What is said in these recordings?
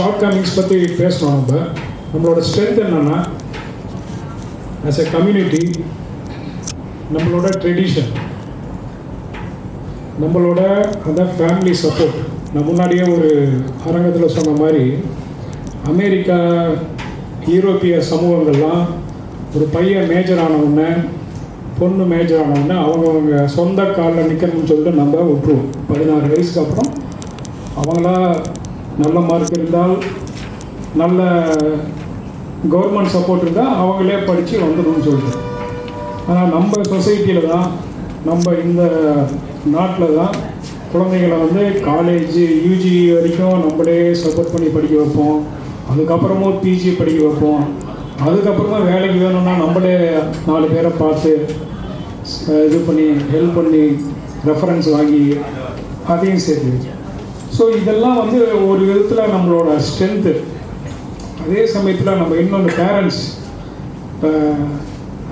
Short Cummins பற்றி பேசணும் நம்ம. நம்மளோட ஸ்ட்ரென்த் என்னென்னா ஆஸ் எ கம்யூனிட்டி நம்மளோட ட்ரெடிஷன் நம்மளோட அந்த ஃபேமிலி சப்போர்ட் நான் முன்னாடியே ஒரு அரங்கத்தில் சொன்ன மாதிரி அமெரிக்கா யூரோப்பிய சமூகங்கள்லாம் ஒரு பையன் மேஜர் ஆனவுடனே பொண்ணு மேஜர் ஆனவுடனே அவங்கவுங்க சொந்த காலில் நிற்கணும்னு சொல்லிட்டு நம்ம விட்டுருவோம். பதினாறு வயசுக்கு அப்புறம் அவங்களா நல்ல மார்க் இருந்தால் நல்ல கவர்மெண்ட் சப்போர்ட் இருந்தால் அவங்களே படித்து வந்துடும் சொல்லிட்டு ஆனால் நம்ம சொசைட்டியில் தான் நம்ம இந்த நாட்டில் தான் குழந்தைகளை வந்து காலேஜ் யூஜி வரைக்கும் நம்மளே சப்போர்ட் பண்ணி படிக்க வைப்போம். அதுக்கப்புறமும் பிஜி படிக்க வைப்போம். அதுக்கப்புறமா வேலைக்கு வேணும்னா நம்மளே நாலு பேரை பார்த்து இது பண்ணி ஹெல்ப் பண்ணி ரெஃபரன்ஸ் வாங்கி அதையும் சேர்த்து ஸோ இதெல்லாம் வந்து ஒரு விதத்தில் நம்மளோட ஸ்ட்ரென்த்து அதே சமயத்தில் நம்ம இன்னொன்று பேரண்ட்ஸ் இப்போ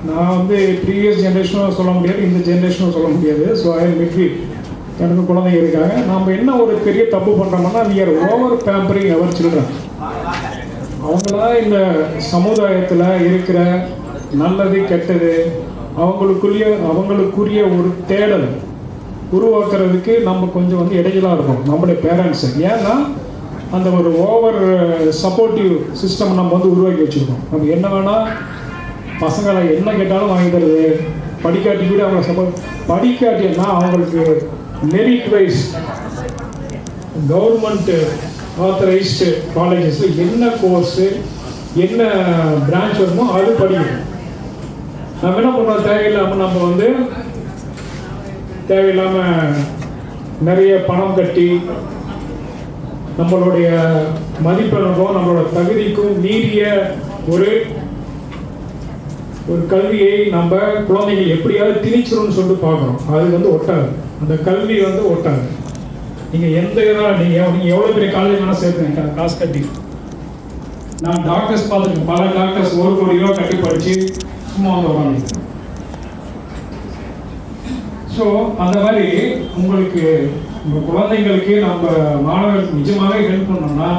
நான் வந்து ப்ரீவியஸ் ஜென்ரேஷனும் சொல்ல முடியாது இந்த ஜென்ரேஷனும் சொல்ல முடியாது. ஸோ ஐ மிட்வீட் எனக்கு குழந்தைங்க இருக்காங்க. நம்ம என்ன ஒரு பெரிய தப்பு பண்ணுறோம்னா near over pampering our children அவங்களா இந்த சமுதாயத்தில் இருக்கிற நல்லது கெட்டது அவங்களுக்குரிய அவங்களுக்குரிய ஒரு தேடல். உருவாக்குறதுக்கு நம்ம கொஞ்சம் வந்து இடையிலாக இருக்கும் நம்மளுடைய பேரண்ட்ஸு ஏன்னா அந்த ஒரு ஓவர் சப்போர்ட்டிவ் சிஸ்டம் நம்ம வந்து உருவாக்கி வச்சுருக்கோம். நம்ம என்ன வேணால் பசங்களை என்ன கேட்டாலும் வாங்கி தருது. படிக்காட்டி கூட அவங்க சப்போர்ட் படிக்காட்டினா அவங்களுக்கு மெரிட் வைஸ் கவர்மெண்ட்டு ஆத்தரைஸ்டு காலேஜஸில் என்ன கோர்ஸு என்ன பிரான்ச் வருமோ அது படிக்கணும். நம்ம என்ன பண்ணுறோம் தேவையில்லாமல் நம்ம வந்து தேவையில்லாமல் நிறைய பணம் கட்டி நம்மளுடைய மதிப்பெண்ணுக்கும் நம்மளோட தகுதிக்கும் மீறிய ஒரு ஒரு கல்வியை நம்ம குழந்தைகள் எப்படியாவது திணிச்சிரும்னு சொல்லிட்டு பார்க்குறோம் அது வந்து ஒட்டாது. அந்த கல்வி வந்து ஒட்டாது. நீங்கள் எந்த இதாக நீங்கள் நீங்கள் எவ்வளோ பெரிய காலேஜ் வேணால் சேர்த்துங்க காசு கட்டி. நான் டாக்டர்ஸ் பார்த்துருக்கேன் பல டாக்டர்ஸ் ஒரு கோடி ரூபா கட்டி படித்து சும்மா வந்து உட்காந்து ஸோ அந்த மாதிரி உங்களுக்கு உங்கள் குழந்தைங்களுக்கு நம்ம மாணவர்களுக்கு நிஜமாகவே ஹெல்ப் பண்ணோம்னா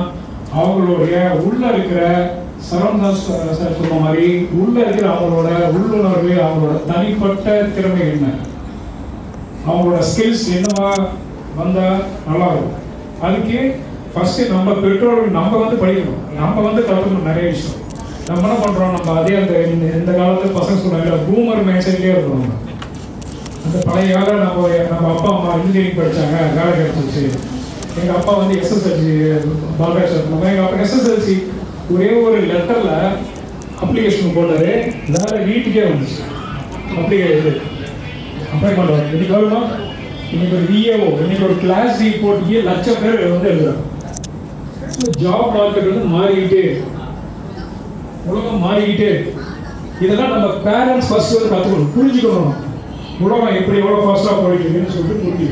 அவங்களுடைய உள்ள இருக்கிற சரவணதாஸ் சார் சொன்ன மாதிரி உள்ள இருக்கிற அவங்களோட உள்ளுணர்வு அவங்களோட தனிப்பட்ட திறமை என்ன? அவங்களோட ஸ்கில்ஸ் என்னவா வந்தால் நல்லா இருக்கும் அதுக்கு ஃபர்ஸ்ட் நம்ம பெற்றோர்கள் நம்ம வந்து படிக்கணும். நம்ம வந்து கற்றுக்கணும் நிறைய விஷயம். நம்ம என்ன பண்ணுறோம் நம்ம அதே அந்த இந்த- இந்த பசங்க சொன்னாங்க பூமர் மேட்சன்லேயே இருக்கணும். அந்த பழைய காலம் நம்ம நம்ம அப்பா அம்மா இன்ஜினியரிங் படிச்சாங்க வேலை கிடைச்சிச்சு எங்கள் அப்பா வந்து எஸ்எஸ்எல்சி பாலராஜ் நம்ம எங்கள் அப்பா எஸ்எஸ்எல்சி ஒரே ஒரு லெட்டரில் அப்ளிகேஷன் போட்டாரு வேலை வீட்டுக்கே வந்துச்சு. அப்படியே அப்ளை பண்ணுவாங்க இன்னைக்கு வருமா இன்னைக்கு ஒரு விஏஓ இன்னைக்கு ஒரு கிளாஸ் டி லட்சம் பேர் வந்து எழுதுறாங்க. ஜாப் மார்க்கெட் வந்து மாறிக்கிட்டே உலகம் மாறிக்கிட்டே இதெல்லாம் நம்ம பேரண்ட்ஸ் ஃபர்ஸ்ட் வந்து கற்றுக்கணும் புரிஞ்சுக்கணும். உலகம் எப்படி எவ்வளோ ஃபாஸ்ட்டாக போயிட்டு இருக்குன்னு சொல்லிட்டு புரிஞ்சு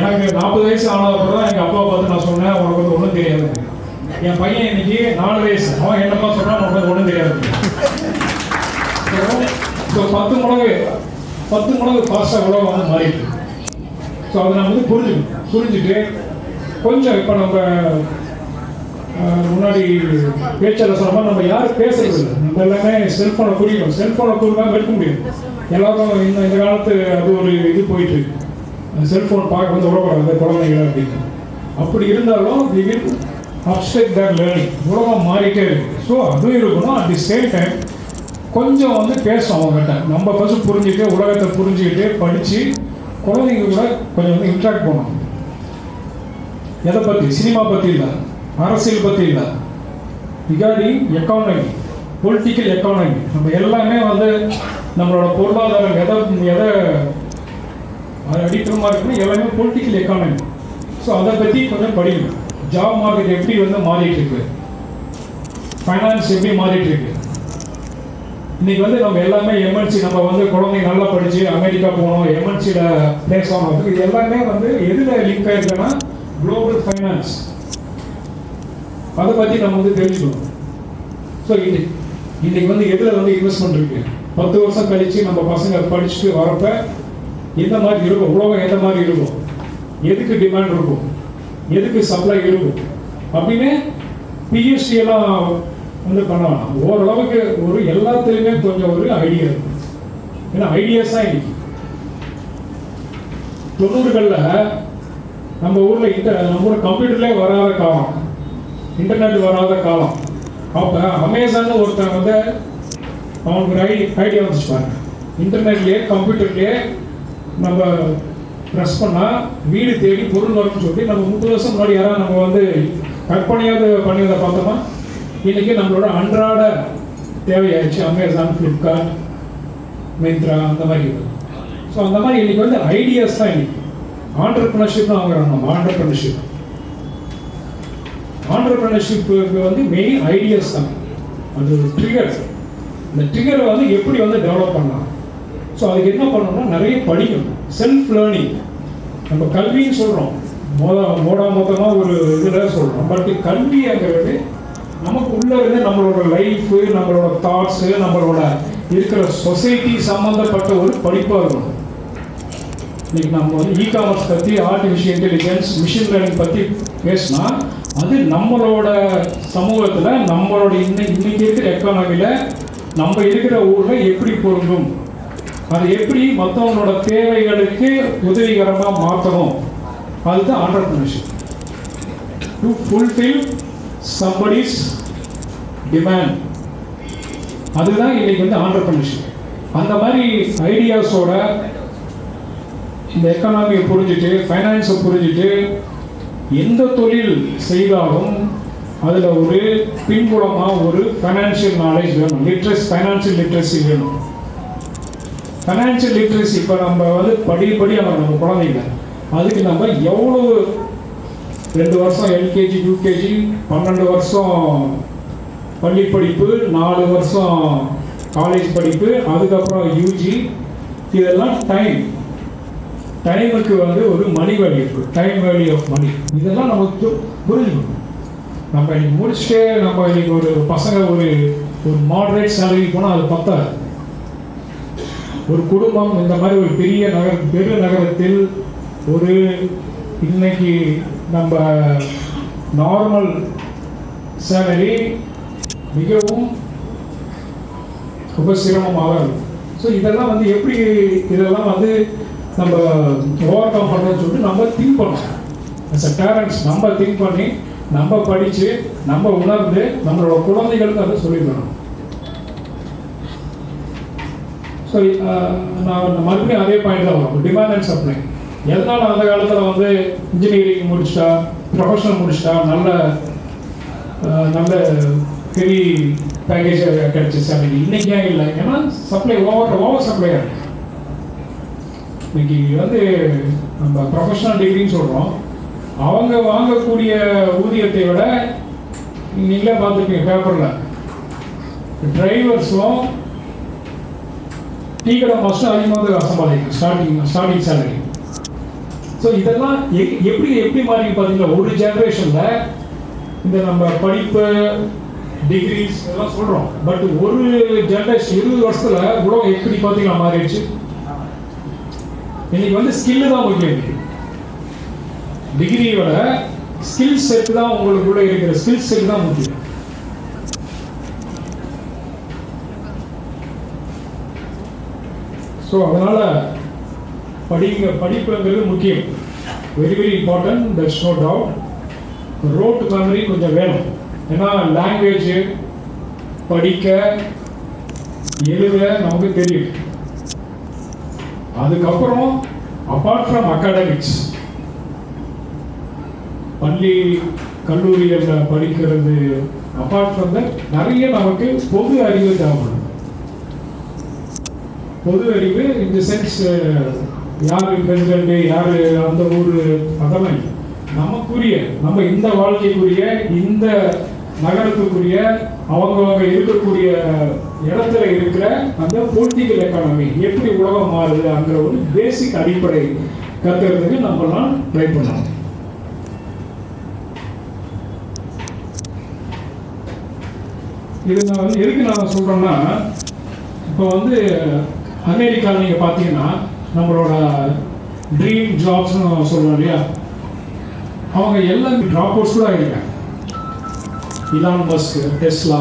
எனக்கு நாற்பது வயசு ஆனது அப்புறம் தான் எங்கள் அப்பா பார்த்து நான் சொன்னேன் உனக்கு வந்து ஒன்றும் தெரியாது. என் பையன் இன்னைக்கு நாலு வயசு. அவன் என்னப்பா சொல்கிறான் உனக்கு வந்து ஒன்றும் தெரியாது. ஸோ பத்து முழகு பத்து மடங்கு ஃபாஸ்ட்டாக உலகம் வந்து மாறிட்டு. ஸோ அதை நம்ம வந்து புரிஞ்சுக்கணும் புரிஞ்சுட்டு கொஞ்சம் இப்போ நம்ம முன்னாடி பேச்சாளர் சொன்ன மாதிரி நம்ம யாரும் பேசுறது இல்லை நம்ம எல்லாமே செல்ஃபோனை குறிக்கணும் செல்ஃபோனை குறிக்காம இருக்க முடியும் எல்லாரும் இந்த இந்த காலத்து அது ஒரு இது போயிட்டு இருக்கு. செல்ஃபோன் பார்க்க வந்து உடம்புறாங்க குழந்தைங்க அப்படின்னு. அப்படி இருந்தாலும் the will upset their learning உலகம் மாறிட்டே இருக்கு. ஸோ அதுவும் இருக்கணும். அட் தி சேம் டைம் கொஞ்சம் வந்து பேசும் அவங்ககிட்ட. நம்ம ஃபர்ஸ்ட் புரிஞ்சுட்டு உலகத்தை புரிஞ்சுக்கிட்டு படித்து குழந்தைங்க கூட கொஞ்சம் வந்து இன்ட்ராக்ட் பண்ணணும். எதை பற்றி சினிமா பற்றி இல்லை. அரசியல் பற்றி இல்லை. ரிகார்டிங் எக்கானமி பொலிட்டிக்கல் எக்கானமி நம்ம எல்லாமே வந்து நம்மளோட பொருளாதாரம் எதை எதை அது அடிப்படமாக இருக்குன்னு எல்லாமே பொலிட்டிக்கல் எக்கானமி ஸோ அதை பற்றி கொஞ்சம் படிக்கணும் ஜாப் மார்க்கெட் எப்படி வந்து மாறிட்டு இருக்கு ஃபைனான்ஸ் எப்படி மாறிட்டு இருக்கு இன்னைக்கு வந்து நம்ம எல்லாமே எம்என்சி நம்ம வந்து குழந்தைங்க நல்லா படிச்சு அமெரிக்கா போகணும் எம்என்சியில் பிளேஸ் ஆகணும் இது எல்லாமே வந்து எதில் லிங்க் ஆயிருக்குன்னா குளோபல் ஃபைனான்ஸ் அதை பற்றி நம்ம வந்து தெரிஞ்சுக்கணும். ஸோ இன்னைக்கு இன்னைக்கு வந்து எதில் வந்து இன்வெஸ்ட்மெண்ட் இருக்கு? பத்து வருஷம் கழிச்சு நம்ம பசங்க படிச்சுட்டு வரப்ப எந்த மாதிரி இருக்கும்? உலகம் எந்த மாதிரி இருக்கும்? எதுக்கு டிமாண்ட் இருக்கும்? எதுக்கு சப்ளை இருக்கும்? அப்படின்னு பிஎஸ்சி எல்லாம் வந்து பண்ணலாம் ஓரளவுக்கு ஒரு எல்லாத்துலேயுமே கொஞ்சம் ஒரு ஐடியா இருக்கும் ஏன்னா ஐடியாஸ் தான் இன்னைக்கு. தொண்ணூறுகளில் நம்ம ஊரில் இந்த நம்ம ஊர் கம்ப்யூட்டர்லேயே வராத காலம். இன்டர்நெட் வராத காலம். அப்போ அமேசான் ஒருத்தன் வந்து அவனுக்கு ஒரு ஐ ஐடியா வந்துச்சு பாருங்க. இன்டர்நெட்லேயே கம்ப்யூட்டர்லேயே நம்ம ப்ரெஸ் பண்ணால் வீடு தேடி பொருள் வரும்னு சொல்லி நம்ம முப்பது வருஷம் முன்னாடி யாராவது நம்ம வந்து கற்பனையாவது பண்ணியதை பார்த்தோமா? இன்றைக்கி நம்மளோட அன்றாட தேவையாயிடுச்சு. அமேசான் ஃப்ளிப்கார்ட் மிந்த்ரா அந்த மாதிரி ஸோ அந்த மாதிரி இன்றைக்கி வந்து ஐடியாஸ் தான் இன்றைக்கி ஆண்டர்பிரினர்ஷிப்னு தான் வாங்குறோம் நம்ம ஆண்டர்பிரினர்ஷிப் ஆண்டர்பிரினர்ஷிப்புக்கு வந்து மெயின் ஐடியாஸ் தான். அது ஒரு ட்ரிகர் இந்த ட்ரிகரை வந்து எப்படி வந்து டெவலப் பண்ணலாம்? ஸோ அதுக்கு என்ன பண்ணணும்னா நிறைய படிக்கணும். செல்ஃப் லேர்னிங் நம்ம கல்வின்னு சொல்கிறோம் மோத மோடா மொத்தமாக ஒரு இதில் சொல்கிறோம் பட் கல்விங்கிறது நமக்கு உள்ளே இருந்து நம்மளோட லைஃபு நம்மளோட தாட்ஸு நம்மளோட இருக்கிற சொசைட்டி சம்மந்தப்பட்ட ஒரு படிப்பாக இருக்கணும். இன்னைக்கு நம்ம வந்து இ காமர்ஸ் பற்றி ஆர்டிஃபிஷியல் இன்டெலிஜென்ஸ் மிஷின் லேர்னிங் பற்றி பேசினா அது நம்மளோட சமூகத்தில் நம்மளோட இன்னை இன்னைக்கு இருக்கிற எக்கானமியில் நம்ம இருக்கிற ஊரில் எப்படி பொருந்தும்? அது எப்படி மற்றவங்களோட தேவைகளுக்கு உதவிகரமாக மாற்றணும் அதுதான் entrepreneurship to fulfil somebody's demand அதுதான் இன்னைக்கு வந்து ஆண்டர்பிரினர்ஷிப் அந்த மாதிரி ஐடியாஸோட இந்த எக்கனாமியை புரிஞ்சுட்டு ஃபைனான்ஸை புரிஞ்சுட்டு எந்த தொழில் செய்தாலும் அதில் ஒரு பின்புலமாக ஒரு ஃபைனான்ஷியல் நாலேஜ் வேணும். லிட்ரஸ் ஃபைனான்ஷியல் லிட்ரஸி வேணும். ஃபைனான்ஷியல் லிட்ரஸி இப்போ நம்ம வந்து படி படி அவங்க நம்ம குழந்தைங்க. அதுக்கு நம்ம எவ்வளோ ரெண்டு வருஷம் எல்கேஜி யூகேஜி பன்னெண்டு வருஷம் பள்ளி படிப்பு நாலு வருஷம் காலேஜ் படிப்பு அதுக்கப்புறம் யூஜி இதெல்லாம் டைம் டைமுக்கு வந்து ஒரு money value time value of money இதெல்லாம் நமக்கு புரிஞ்சுக்கணும். நம்ம இன்னைக்கு முடிச்சுட்டு நம்ம இன்னைக்கு ஒரு பசங்க ஒரு ஒரு மாடரேட் சேலரி போனால் அது பத்தாது. ஒரு குடும்பம் இந்த மாதிரி ஒரு பெரிய நகர பெரு நகரத்தில் ஒரு இன்னைக்கு நம்ம நார்மல் சேலரி மிகவும் ரொம்ப இருக்கும். ஸோ இதெல்லாம் வந்து எப்படி இதெல்லாம் வந்து நம்ம ஓவர் கம் பண்ணுறோம்னு சொல்லிட்டு நம்ம திங்க் பண்ணோம். அஸ் அ பேரண்ட்ஸ் நம்ம திங்க் பண்ணி நம்ம படித்து நம்ம உணர்ந்து நம்மளோட குழந்தைகளுக்கு அதை சொல்லித்தரணும் ஸோ uh, நான் மறுபடியும் அதே பாயிண்ட் தான் வரும். டிமாண்ட் அண்ட் சப்ளை எதனால் அந்த காலத்தில் வந்து இன்ஜினியரிங் முடிச்சிட்டா ப்ரொஃபஷனல் முடிச்சிட்டா நல்ல uh, நல்ல பெரிய பேக்கேஜ் கிடைச்சி அன்றைக்கி இன்னைக்கு ஏன் இல்லை? ஏன்னா சப்ளை ஓவர் ஓவர் சப்ளை இருக்கு இன்னைக்கு வந்து நம்ம ப்ரொஃபஷனல் டிகிரின்னு சொல்கிறோம் அவங்க வாங்கக்கூடிய ஊதியத்தை விட நீங்களே பார்த்துருப்பீங்க பேப்பரில் டிரைவர்ஸும் டீ கடை மாஸ்டர் அதிகமாக சம்பாதிக்கும் ஸ்டார்டிங் ஸ்டார்டிங் சேலரி ஸோ இதெல்லாம் எ- எப்படி எப்படி மாறி பார்த்தீங்கன்னா ஒரு ஜென்ரேஷனில் இந்த நம்ம படிப்பு டிகிரிஸ் எல்லாம் சொல்கிறோம் பட் ஒரு ஜென்ரேஷன் இருபது வருஷத்தில் உலகம் எப்படி பார்த்தீங்கன்னா மாறிடுச்சு? இன்னைக்கு வந்து ஸ்கில்லு தான் முக்கியம் இன்னைக்கு டிகிரியோட ஸ்கில் செட் தான் உங்களுக்குள்ள இருக்கிற ஸ்கில் செட் தான் முக்கியம். ஸோ அதனால் படிங்க படிப்புங்கிறது முக்கியம். Very very important that's no doubt rote memory கொஞ்சம் வேணும். ஏன்னா லாங்குவேஜ் படிக்க எழுத நமக்கு தெரியும். அதுக்கப்புறம் அப்பார்ட் ஃப்ரம் அகாடமிக்ஸ் பள்ளி கல்லூரிகளில் படிக்கிறது அப்பார்ட் ஃப்ரம் தட் நிறைய நமக்கு பொது அறிவு தேவைப்படும் பொது அறிவு இந்த சென்ஸ் யார் பெண்கள் யார் அந்த ஊர் அதெல்லாம் இல்லை. நமக்குரிய நம்ம இந்த வாழ்க்கைக்குரிய இந்த நகரத்துக்குரிய அவங்கவங்க இருக்கக்கூடிய இடத்துல இருக்கிற அந்த பொலிட்டிக்கல் எக்கானமி எப்படி உலகம் மாறுது அங்கிற ஒரு பேசிக் அடிப்படை கற்றுக்கிறதுக்கு நம்மலாம் ட்ரை பண்ணலாம் இது நான் வந்து எதுக்கு நான் சொல்கிறேன்னா இப்போ வந்து அமெரிக்காவில் நீங்கள் பார்த்தீங்கன்னா நம்மளோட ட்ரீம் ஜாப்ஸ்னு சொல்கிறோம் இல்லையா? அவங்க எல்லாமே ட்ராப் அவுட்ஸ் கூட ஆகிருக்காங்க இலான் மஸ்க் டெஸ்லா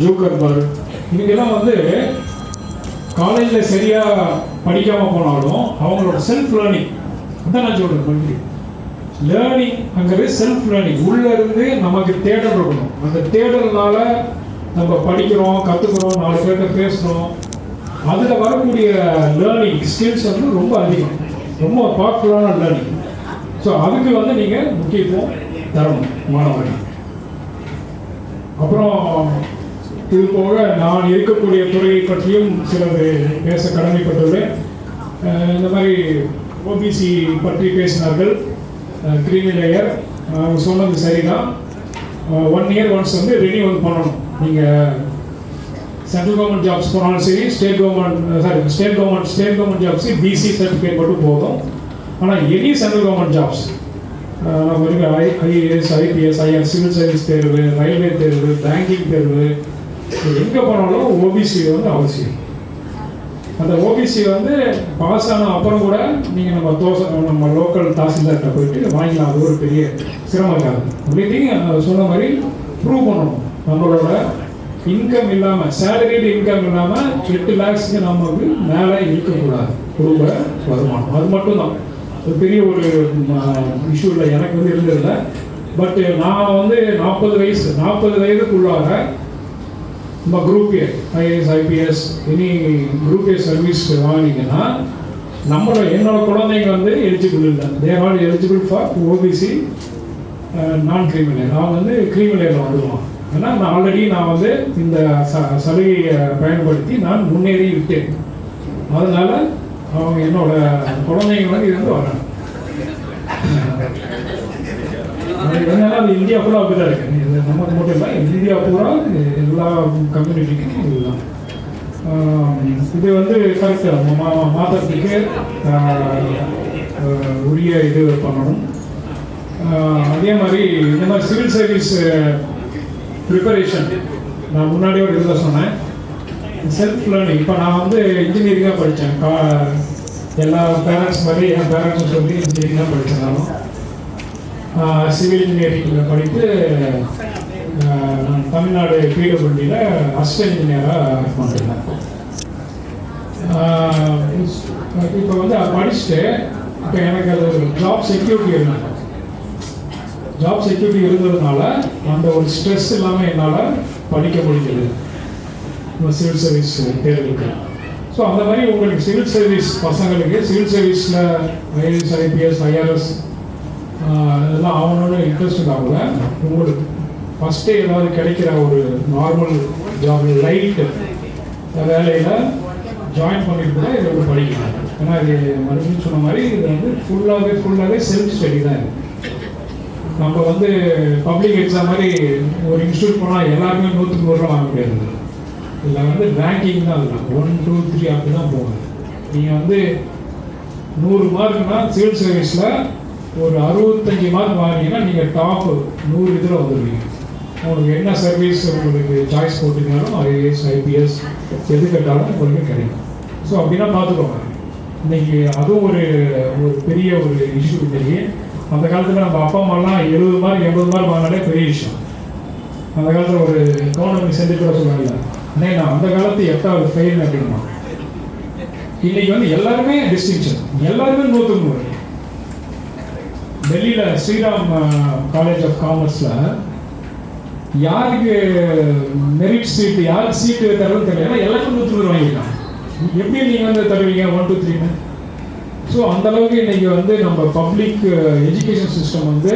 ஜூக்கர்பர்க் இவங்கெல்லாம் வந்து காலேஜில் சரியாக படிக்காமல் போனாலும் அவங்களோட செல்ஃப் லேர்னிங் அதான் நான் சொல்கிறேன் பண்றேன் லேர்னிங் அங்கிறது செல்ஃப் லேர்னிங் உள்ளேருந்து நமக்கு தேடல் இருக்கணும். அந்த தேடல்னால நம்ம படிக்கிறோம் கற்றுக்குறோம் நாலு பேர்கிட்ட பேசுகிறோம் அதில் வரக்கூடிய லேர்னிங் ஸ்கில்ஸ் வந்து ரொம்ப அதிகம். ரொம்ப பாப்புலரான லேர்னிங் ஸோ அதுக்கு வந்து நீங்கள் முக்கியத்துவம் தரணும் மாணவர்கள். அப்புறம் இது போக நான் இருக்கக்கூடிய துறையை பற்றியும் சிலது பேச கடமைப்பட்டுள்ளேன். இந்த மாதிரி ஓபிசி பற்றி பேசினார்கள். கிரீமி லேயர் அவங்க சொன்னது சரிதான். ஒன் இயர் ஒன்ஸ் வந்து ரெனியூவல் பண்ணணும். நீங்கள் சென்ட்ரல் கவர்மெண்ட் ஜாப்ஸ் போனாலும் சரி state government sorry state government state government jobs BC certificate மட்டும் போதும். ஆனால் எனி சென்ட்ரல் கவர்மெண்ட் ஜாப்ஸ் நம்ம இருக்கிற I IAS IPS IR civil service தேர்வு ரயில்வே தேர்வு பேங்கிங் தேர்வு எங்கே போனாலும் ஓபிசி வந்து அவசியம். அந்த ஓபிசி வந்து பாஸ் ஆன அப்புறம் கூட நீங்கள் நம்ம தோசை நம்ம லோக்கல் தாசில்தார்கிட்ட போயிட்டு வாங்கிக்கலாம். அது ஒரு பெரிய சிரமம் இருக்காது அப்படின்னு சொன்ன மாதிரி ப்ரூவ் பண்ணணும். நம்மளோட இன்கம் இல்லாமல் சேலரிடு இன்கம் இல்லாமல் எட்டு லேக்ஸ்க்கு நமக்கு மேலே இருக்கக்கூடாது. குடும்ப வருமானம். அது மட்டும்தான். ஒரு பெரிய ஒரு இஷ்யூ இல்லை. எனக்கு வந்து இருந்ததில்லை. பட் நான் வந்து நாற்பது வயசு நாற்பது வயதுக்குள்ளாக நம்ம group A IAS IPS any group A service வாங்கினீங்கன்னா நம்மளோட என்னோட குழந்தைங்க வந்து எலிஜிபிள் இல்லை. There all eligible for OBC non creamy non வந்து கிரிமினலில் வந்துடுவான் ஏன்னா நான் ஆல்ரெடி நான் வந்து இந்த ச சலுகையை பயன்படுத்தி நான் முன்னேறி விட்டேன் அதனால் அவங்க என்னோட குழந்தைங்க வந்து இருந்து வராங்க. அது அது இந்தியா பூரா அப்படிதான் இருக்கு. இது நமக்கு மட்டும் இல்லை இந்தியா பூரா எல்லா கம்யூனிட்டிக்கும் இதுதான். இது வந்து கரெக்ட் மாதத்துக்கு உரிய இது பண்ணணும். அதே மாதிரி இந்த மாதிரி சிவில் சர்வீஸ் ப்ரிப்பரேஷன் நான் முன்னாடியோட இருந்தால் இதில் சொன்னேன். செல்ஃப் லேர்னிங் இப்போ நான் வந்து இன்ஜினியரிங்காக படித்தேன் கா எல்லா பேரண்ட்ஸ் மாதிரி என் பேரண்ட்ஸும் சொல்லி இன்ஜினியரிங்காக படிச்சிருந்தாலும் சிவில் இன்ஜினியரிங்கில் படித்து நான் தமிழ்நாடு பிடபிள்யூடியில் அசிஸ்டன்ட் இன்ஜினியராக பண்ணிருந்தேன் இப்போ வந்து அதை படிச்சுட்டு இப்போ எனக்கு அது ஒரு ஜாப் செக்யூரிட்டி இருந்தாங்க. ஜாப் செக்யூரிட்டி இருந்ததுனால அந்த ஒரு ஸ்ட்ரெஸ் இல்லாமல் என்னால் படிக்க முடிஞ்சது. சிவில் சர்வீஸ் தேர்வுக்கு ஸோ அந்த மாதிரி உங்களுக்கு சிவில் சர்வீஸ் பசங்களுக்கு சிவில் சர்வீஸில் ஐஏஎஸ் ஐபிஎஸ் ஐஆர்எஸ் இதெல்லாம் அவனோட இன்ட்ரெஸ்ட் இருந்தால் உங்களுக்கு ஃபஸ்ட்டே ஏதாவது கிடைக்கிற ஒரு நார்மல் ஜாப் லைட் வேலையில் ஜாயின் பண்ணிட்டு கூட இதை வந்து படிக்கலாம். ஏன்னா இது மறுபடியும் சொன்ன மாதிரி இது வந்து ஃபுல்லாகவே ஃபுல்லாகவே செல்ஃப் ஸ்டடி தான் இருக்குது நம்ம வந்து பப்ளிக் எக்ஸாம் மாதிரி ஒரு இன்ஸ்டியூட் போனால் எல்லாருமே நூற்றுக்கு நூறு ரூபா வாங்க முடியாது. இதில் வந்து ரேங்கிங் தான் அதில் ஒன் டூ த்ரீ அப்படி தான் போகுது நீங்கள் வந்து நூறு மார்க்னா சிவில் சர்வீஸில் ஒரு அறுபத்தஞ்சி மார்க் வாங்கினீங்கன்னா நீங்கள் டாப்பு நூறு இதில் வந்துடுவீங்க உங்களுக்கு என்ன சர்வீஸ் உங்களுக்கு சாய்ஸ் போட்டிருந்தாலும் ஐஏஎஸ் ஐபிஎஸ் எது கேட்டாலும் உங்களுக்கு கிடைக்கும். ஸோ அப்படின்னா பார்த்துக்கோங்க. இன்னைக்கு அதுவும் ஒரு ஒரு பெரிய ஒரு இஷ்யூ இன்றைக்கி அந்த காலத்தில் நம்ம அப்பா அம்மாலாம் எழுபது மார்க் எண்பது மார்க் வாங்கினாலே பெரிய விஷயம். அந்த காலத்தில் ஒரு கவர்மெண்ட் செஞ்சு கூட சொல்லுவாங்க அண்ணே நான் அந்த காலத்து எட்டாவது ஃபெயில் அப்படின்னா இன்னைக்கு வந்து எல்லாருமே டிஸ்டிங்ஷன் எல்லாருமே நூற்றுக்கு நூறு டெல்லியில் ஸ்ரீராம் காலேஜ் ஆஃப் காமர்ஸில் யாருக்கு மெரிட் சீட்டு யாருக்கு சீட்டு தருவது தெரியல. எல்லாருக்கும் நூற்று நூறு வாங்கிக்கலாம் எப்படி நீங்கள் வந்து தருவீங்க? ஒன் டூ த்ரீன்னு ஸோ அந்த அளவுக்கு இன்னைக்கு வந்து நம்ம பப்ளிக் எஜுகேஷன் சிஸ்டம் வந்து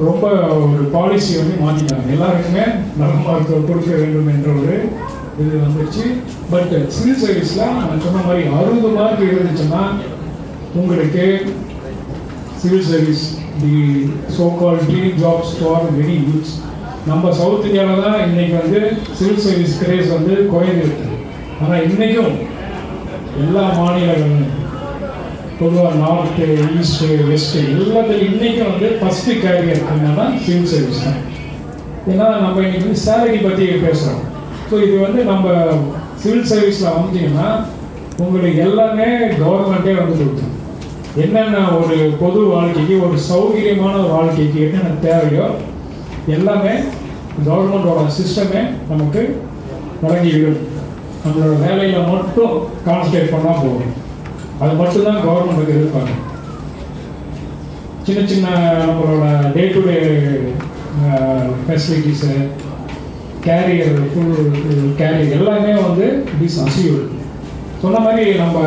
ரொம்ப ஒரு பாலிசி வந்து மாற்றிட்டாங்க எல்லாருக்குமே நல்ல மார்க் கொடுக்க வேண்டும் என்ற ஒரு இது வந்துச்சு பட் சிவில் சர்வீஸில் நான் சொன்ன மாதிரி அறுபது மார்க் இருந்துச்சுன்னா உங்களுக்கு civil service the so call dream jobs for very use நம்ம சவுத் இந்தியாவில் தான் இன்னைக்கு வந்து சிவில் சர்வீஸ் கிரேஸ் வந்து குறைந்து இருக்குது ஆனால் இன்றைக்கும் எல்லா மாநிலங்களும் பொதுவாக நார்த்து ஈஸ்ட்டு வெஸ்ட்டு எல்லாத்துலையும் இன்றைக்கும் வந்து ஃபஸ்ட்டு கேரியர் என்னன்னா சிவில் சர்வீஸ் தான். ஏன்னா நம்ம இன்னைக்கு வந்து சேலரி பற்றி பேசுகிறோம் ஸோ இது வந்து நம்ம சிவில் சர்வீஸில் வந்தீங்கன்னா உங்களுக்கு எல்லாமே கவர்மெண்ட்டே வந்து கொடுக்கும். என்னென்ன ஒரு பொது வாழ்க்கைக்கு ஒரு சௌகரியமான வாழ்க்கைக்கு என்னென்ன தேவையோ எல்லாமே கவர்மெண்டோட சிஸ்டமே நமக்கு வழங்கிவிடும் நம்மளோட வேலையில் மட்டும் கான்சன்ட்ரேட் பண்ணால் போகும் அது மட்டும்தான் கவர்மெண்ட்டுக்கு எதிர்பார்க்கணும் சின்ன சின்ன நம்மளோட day to day facilities career full career எல்லாமே வந்து இஸ் அசீவ் சொன்ன மாதிரி நம்ம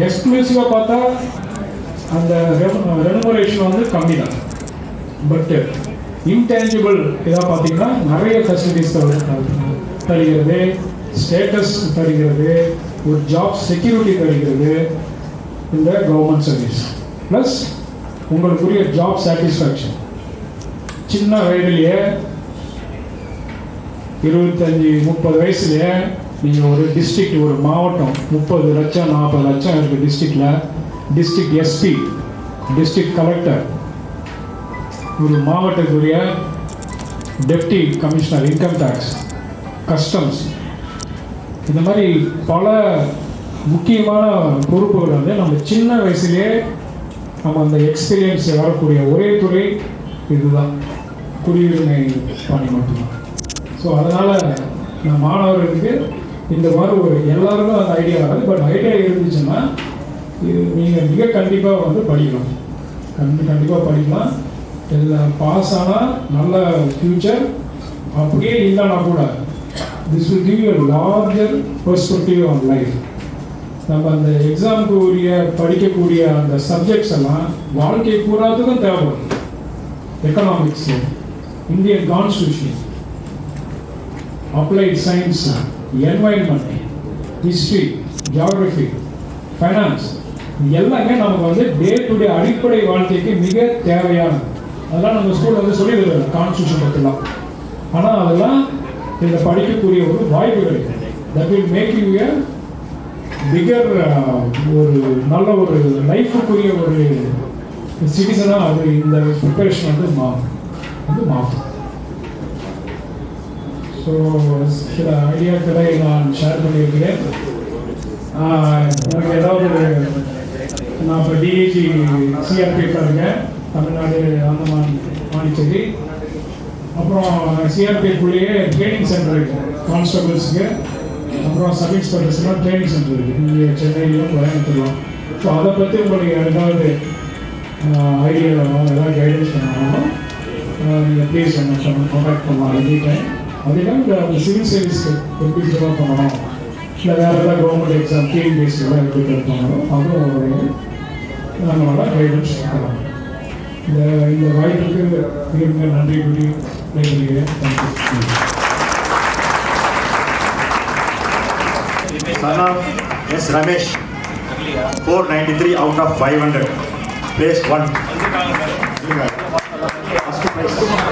எக்ஸ்க்ளூசிவாக பார்த்தா அந்த ரெனுமரேஷன் வந்து கம்மி தான் பட்டு இன்டேஞ்சிபிள் இதாக பார்த்தீங்கன்னா நிறைய ஃபெசிலிட்டிஸ் தருகிறது ஸ்டேட்டஸ் தருகிறது ஒரு ஜாப் செக்யூரிட்டி கிடைக்கிறது இந்த கவர்மெண்ட் சர்வீஸ் ப்ளஸ் உங்களுக்குரிய ஜாப் சாட்டிஸ்ஃபேக்ஷன் சின்ன வயதிலேயே இருபத்தஞ்சி முப்பது வயசுலேயே நீங்கள் ஒரு டிஸ்ட்ரிக்ட் ஒரு மாவட்டம் முப்பது லட்சம் நாற்பது லட்சம் இருக்குது டிஸ்ட்ரிக்டில் டிஸ்ட்ரிக்ட் எஸ்பி டிஸ்ட்ரிக்ட் கலெக்டர் ஒரு மாவட்டத்துக்குரிய deputy commissioner income tax customs இந்த மாதிரி பல முக்கியமான பொறுப்புகள் வந்து நம்ம சின்ன வயசுலேயே நம்ம அந்த எக்ஸ்பீரியன்ஸ் வரக்கூடிய ஒரே துறை இதுதான். குடியுரிமை பணி மட்டும்தான். ஸோ அதனால் நான் மாணவர்களுக்கு இந்த மாதிரி ஒரு எல்லாருக்கும் அந்த ஐடியா வராது. பட் ஐடியா இருந்துச்சுன்னா இது நீங்கள் மிக கண்டிப்பாக வந்து படிக்கலாம். கண்டி கண்டிப்பாக படிக்கலாம். எல்லாம் பாஸ் ஆனால் நல்ல ஃப்யூச்சர் அப்படியே இல்லைன்னா கூட this will give you larger perspective on life நம்ம அந்த எக்ஸாமுக்கு உரிய படிக்கக்கூடிய அந்த சப்ஜெக்ட்ஸ் எல்லாம் வாழ்க்கை பூராத்துக்கும் தேவைப்படும். Economics Indian constitution applied science environment history geography finance எல்லாமே நமக்கு வந்து டே டு டே அடிப்படை வாழ்க்கைக்கு மிக தேவையானது. அதெல்லாம் நம்ம ஸ்கூலில் வந்து சொல்லி தருவாங்க கான்ஸ்டியூஷன் பற்றிலாம் ஆனால் அதெல்லாம் இதில் படிக்கக்கூடிய ஒரு வாய்ப்புகள் that will make you a bigger ஒரு நல்ல ஒரு லைஃபுக்குரிய ஒரு சிட்டிசனாக அது இந்த ப்ரிப்பரேஷன் வந்து மாறும் வந்து மாறும் ஸோ சில ஐடியாக்களை நான் ஷேர் பண்ணியிருக்கிறேன். ஆஹ் எனக்கு ஏதாவது நான் இப்போ டிஏஜி சிஆர்பி இருக்கேன் தமிழ்நாடு அந்தமான் பாண்டிச்சேரி அப்புறம் சிஆர்பிஎஃப்லேயே ட்ரைனிங் சென்டர் இருக்கும். கான்ஸ்டபிள்ஸுக்கு அப்புறம் சப் இன்ஸ்பெக்டர்ஸ்லாம் ட்ரைனிங் சென்டர் இருக்குது இங்கே சென்னையிலும் கோயம்புத்தூர்லாம் ஸோ அதை பற்றி உங்களுக்கு ஏதாவது ஐடியா ஏதாவது கைடன்ஸ் பண்ணாலும் நீங்கள் ப்ளீஸ் என்ன சொன்ன காண்டாக்ட் பண்ணலாம் எனி டைம் அதே இந்த சிவில் சர்வீஸ்க்கு எப்படி இதெல்லாம் பண்ணணும் இல்லை வேறு ஏதாவது கவர்மெண்ட் எக்ஸாம் டீம் பேஸ் எல்லாம் எப்படி பண்ணணும்? அதுவும் ஒரு நம்மளோட கைடன்ஸ் பண்ணலாம் இந்த இந்த வாய்ப்புக்கு மிக மிக நன்றி கூறி விடைபெறுகிறேன் S Ramesh of S. Ramesh, 493 out of 500. Place 1. First prize.